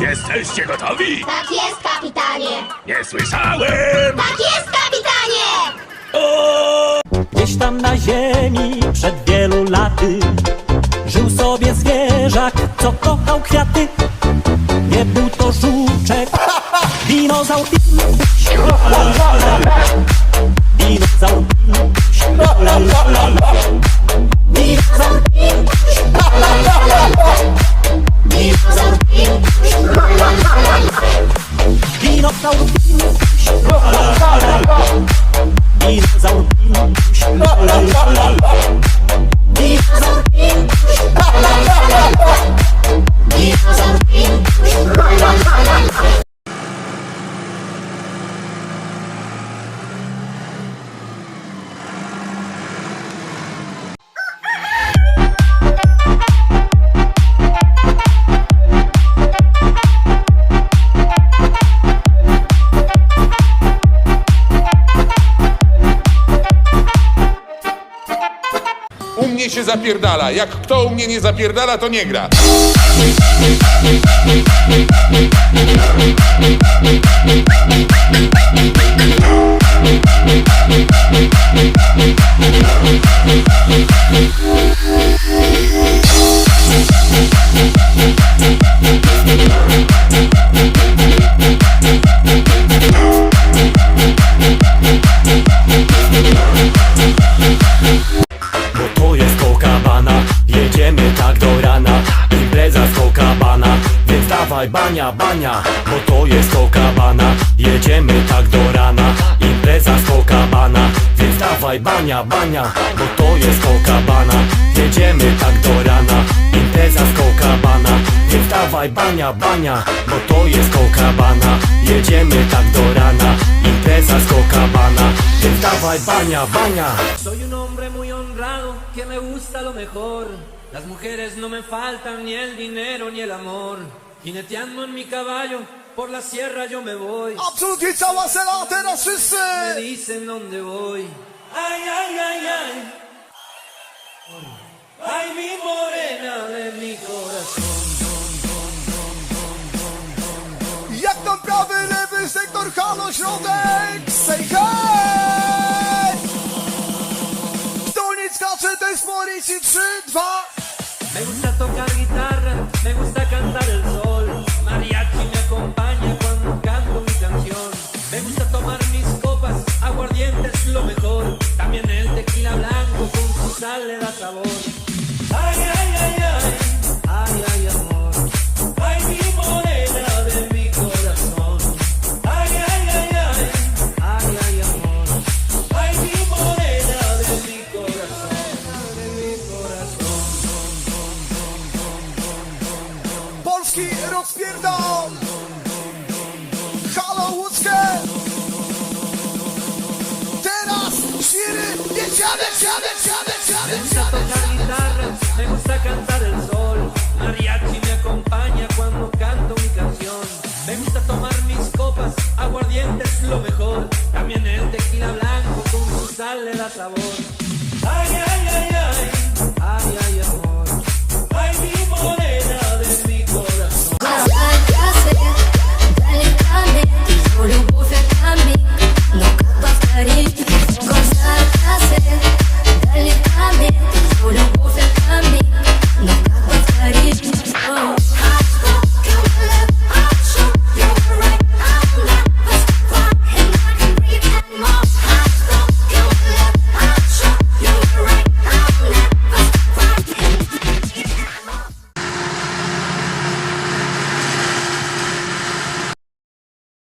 Jesteście gotowi? Tak jest, kapitanie! Nie słyszałem! Tak jest, kapitanie! O! Gdzieś tam na ziemi przed wielu laty Żył sobie zwierzak, co kochał kwiaty Nie był to żuczek Saúde. Się zapierdala. Jak kto u mnie nie zapierdala, to nie gra. Dawaj bania, bania Bo to jest kokabana, jedziemy tak do rana Impreza z kokabana, więc dawaj bania, bania Bo to jest kokabana, jedziemy tak do rana Impreza z kokabana, więc dawaj bania, bania Bo to jest kokabana, jedziemy tak do rana Impreza z kokabana, więc dawaj bania, bania. Soy un hombre muy honrado que me gusta lo mejor. Las mujeres no me faltan ni el dinero ni el amor. Jineteando en mi caballo por la sierra yo me voy. Absolutnie cała sala, teraz wszyscy! Me dicen dónde voy. Ay, ay, ay, ay. Ay, mi morena de mi corazón. Jak tam prawy, lewy sektor, halo, środek! Say hej! Kto nie skacze, ten smolici 3, 2 Me gusta tocar guitarra, me gusta cantar el sol. Con su sal le da sabor. Ay, ay, ay, ay, ay, ay, amor. Ay, mi morena de mi corazón. Ay, ay, ay, ay, ay, ay, amor. Ay, mi morena de mi corazón, de mi corazón. Polski rozpierdol! Halo, łódzkie! Teraz świry, jedziemy, jedziemy, jedziemy, Me gusta tocar guitarra, me gusta cantar el sol. Mariachi me acompaña cuando canto mi canción. Me gusta tomar mis copas, aguardiente es lo mejor. También el tequila blanco con su sal le da sabor.